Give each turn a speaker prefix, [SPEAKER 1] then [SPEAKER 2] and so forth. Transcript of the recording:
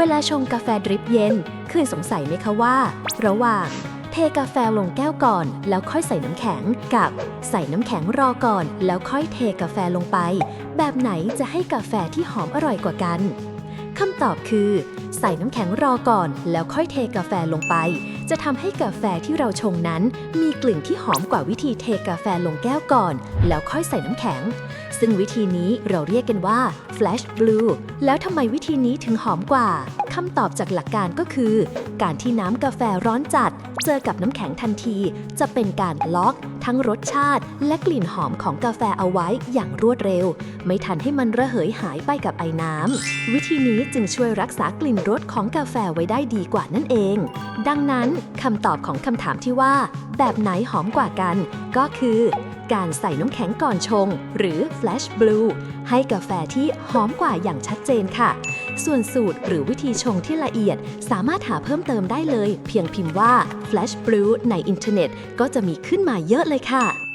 [SPEAKER 1] เวลาชงกาแฟดริปเย็นเคยสงสัยไหมคะว่า ระหว่าง เทกาแฟลงแก้วก่อน แล้วค่อยใส่น้ำแข็งกับ ใส่น้ำแข็งรอก่อน แล้วค่อยเทกาแฟลงไป แบบไหนจะให้กาแฟที่หอมอร่อยกว่ากันคำตอบคือ ใส่น้ำแข็งรอก่อน แล้วค่อยเทกาแฟลงไป จะทำให้กาแฟที่เราชงนั้น มีกลิ่นที่หอมกว่าวิธีเทกาแฟลงแก้วก่อน แล้วค่อยใส่น้ำแข็ง ซึ่งวิธีนี้เราเรียกกันว่า flash blue แล้วทำไมวิธีนี้ถึงหอมกว่าคำตอบจากหลักการก็คือ การที่น้ำกาแฟร้อนจัด เจอกับน้ำแข็งทันที จะเป็นการล็อก ทั้งรสชาติ และกลิ่นหอมของกาแฟเอาไว้อย่างรวดเร็ว ไม่ทันให้มันระเหยหายไปกับไอ้น้ำวิธีนี้จึงช่วยรักษากลิ่นรสของกาแฟไว้ได้ดีกว่านั่นเอง ดังนั้นคำตอบของคำถามที่ว่า แบบไหนหอมกว่ากัน ก็คือ การใส่น้ำแข็งก่อนชง หรือ flash blue ให้กาแฟที่หอมกว่าอย่างชัดเจนค่ะ ส่วนสูตรหรือวิธีชงที่ละเอียด สามารถหาเพิ่มเติมได้เลย เพียงพิมพ์ว่า flash blue ในอินเทอร์เน็ต ก็จะมีขึ้นมาเยอะเลยค่ะ